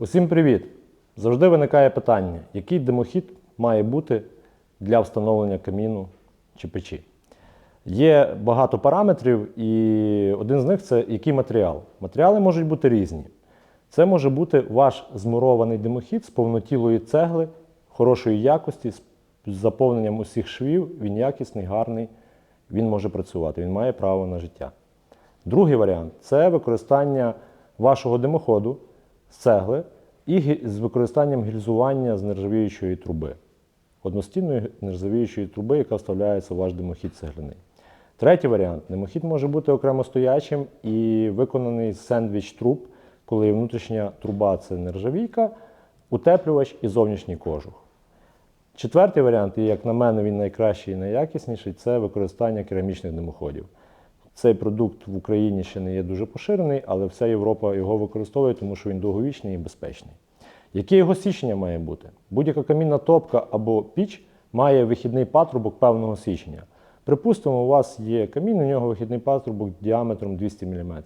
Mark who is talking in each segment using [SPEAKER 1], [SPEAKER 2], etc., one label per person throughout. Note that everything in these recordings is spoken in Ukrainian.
[SPEAKER 1] Усім привіт! Завжди виникає питання, який димохід має бути для встановлення каміну чи печі. Є багато параметрів, і один з них це який матеріал. Матеріали можуть бути різні. Це може бути ваш змурований димохід з повнотілої цегли, хорошої якості, з заповненням усіх швів. Він якісний, гарний, він може працювати, він має право на життя. Другий варіант це використання вашого димоходу з цегли і з використанням гільзування з нержавіючої труби. Одностінної нержавіючої труби, яка вставляється в ваш димохід цегляний. Третій варіант димохід може бути окремо стоячим і виконаний з сендвіч труб, коли внутрішня труба це нержавійка, утеплювач і зовнішній кожух. Четвертий варіант, і як на мене, він найкращий і найякісніший, це використання керамічних димоходів. Цей продукт в Україні ще не є дуже поширений, але вся Європа його використовує, тому що він довговічний і безпечний. Яке його січення має бути? Будь-яка камінна топка або піч має вихідний патрубок певного січення. Припустимо, у вас є камін, у нього вихідний патрубок діаметром 200 мм.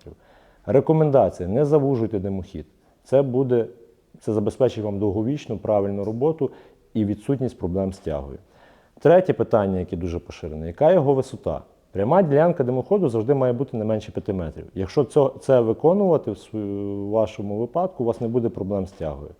[SPEAKER 1] Рекомендація: не завужуйте димохід. Це буде це забезпечить вам довговічну правильну роботу і відсутність проблем з тягою. Третє питання, яке дуже поширене, яка його висота? Пряма ділянка димоходу завжди має бути не менше 5 метрів. Якщо це, виконувати в вашому випадку, у вас не буде проблем з тягою.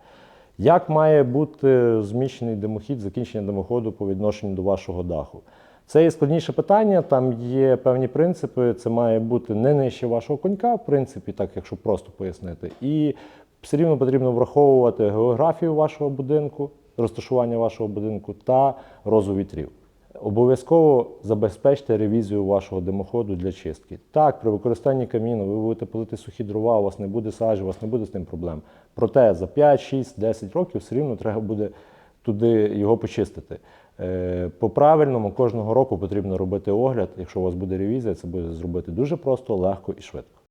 [SPEAKER 1] Як має бути зміщений димохід, закінчення димоходу по відношенню до вашого даху? Це є складніше питання, там є певні принципи. Це має бути не нижче вашого конька, в принципі, так якщо просто пояснити. І все рівно потрібно враховувати географію вашого будинку, розташування вашого будинку та розу вітрів. Обов'язково забезпечте ревізію вашого димоходу для чистки. Так, при використанні каміну ви будете палити сухі дрова, у вас не буде сажі, у вас не буде з тим проблем. Проте за 5, 6, 10 років все рівно треба буде туди його почистити. Е, По правильному кожного року потрібно робити огляд. Якщо у вас буде ревізія, це буде зробити дуже просто, легко і швидко.